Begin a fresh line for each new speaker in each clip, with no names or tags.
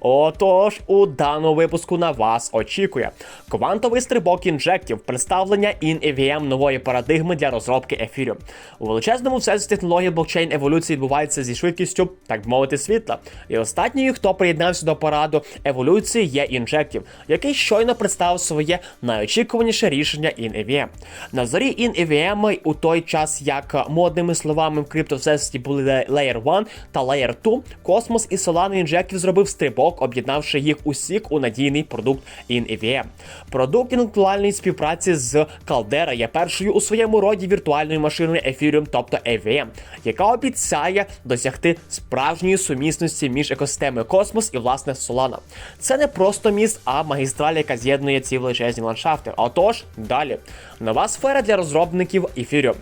Отож, у даному випуску на вас очікує квантовий стрибок інжектів, представлення InEVM нової парадигми для розробки ефіру. У величезному всесвіті технології блокчейн еволюції відбувається зі швидкістю, так би мовити, світла. І останньою, хто приєднався до параду еволюції, є інжектів, який щойно представив своє найочікуваніше рішення InEVM. На зорі InEVM у той час, як модними словами в криптовсесвіті були Layer 1 та Layer 2, Космос і Solana інжектів зробив стрибок, об'єднавши їх усіх у надійний продукт InEVM. Продукт інтелектуальної співпраці з Caldera є першою у своєму роді віртуальною машиною Ethereum, тобто EVM, яка обіцяє досягти справжньої сумісності між екосистемою Космос і власне Solana. Це не просто міст, а магістраль, яка з'єднує ці величезні ландшафти. Отож, далі нова сфера для розробників Ethereum.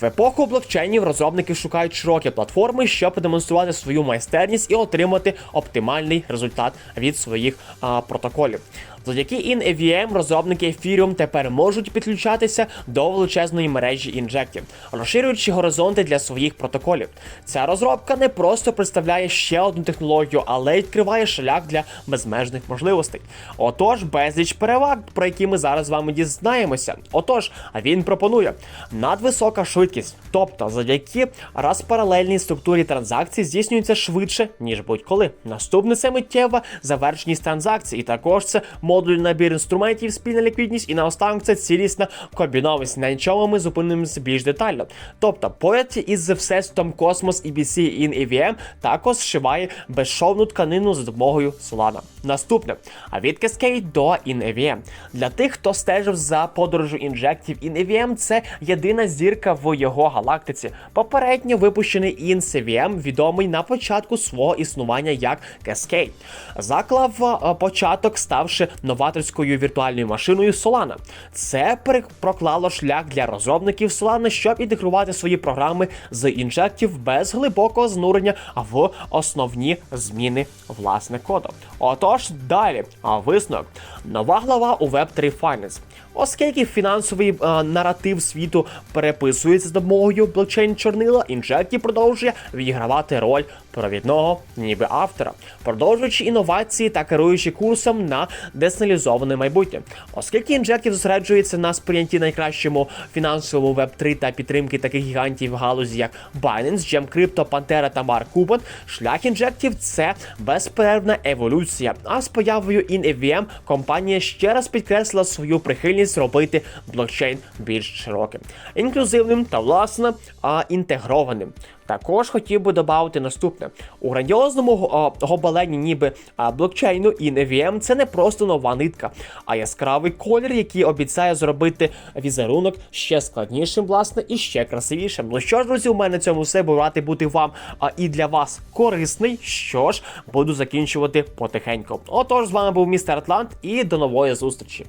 В епоху блокчейнів розробники шукають широкі платформи, щоб продемонструвати свою майстерність і отримати оптимальний результат від своїх а, протоколів. Завдяки InEVM розробники Ethereum тепер можуть підключатися до величезної мережі інжектів, розширюючи горизонти для своїх протоколів. Ця розробка не просто представляє ще одну технологію, але й відкриває шлях для безмежних можливостей. Отож, безліч переваг, про які ми зараз з вами дізнаємося. Отож, він пропонує надвисока швидкість, тобто завдяки розпаралельній структурі транзакцій здійснюється швидше, ніж будь-коли. Наступне це миттєва завершеність транзакцій, і також це модульний набір інструментів, спільна ліквідність, і наостанок це цілісна комбінованість, на чому ми зупинимося більш детально. Тобто, поряд із всесвітом Космос і BC in EVM також зшиває безшовну тканину за допомогою Solana. Наступне, а від Cascade до InEVM. Для тих, хто стежив за подорожю інжектів, InEVM – це єдина зірка в його галактиці. Попередньо випущений InCVM, відомий на початку свого існування як Cascade. Заклав е, початок, ставши новаторською віртуальною машиною Solana. Це проклало шлях для розробників Solana, щоб інтегрувати свої програми з інжектів без глибокого занурення в основні зміни власне коду. Отож, далі, висновок. Нова глава у Web3 Finance. Оскільки фінансовий е, наратив світу переписується з допомогою блокчейн чорнила, інжекті продовжує відігравати роль провідного, ніби автора, продовжуючи інновації та керуючи курсом на децентралізоване майбутнє. Оскільки інжектів зосереджується на сприйнятті найкращому фінансовому веб-3 та підтримки таких гігантів в галузі, як Binance, GemCrypto, Pantera та Mark Cuban, шлях інжектів це безперервна еволюція. А з появою InEVM компанія ще раз підкреслила свою прихильність робити блокчейн більш широким, інклюзивним та власне інтегрованим. Також хотів би додати наступне: у грандіозному гобалені, ніби блокчейну InEVM це не просто нова нитка, а яскравий колір, який обіцяє зробити візерунок ще складнішим, власне, і ще красивішим. Ну що ж, друзі, у мене цьому все радий бути вам а, і для вас корисний. Що ж, буду закінчувати потихеньку. Отож, з вами був містер Атлант, і до нової зустрічі.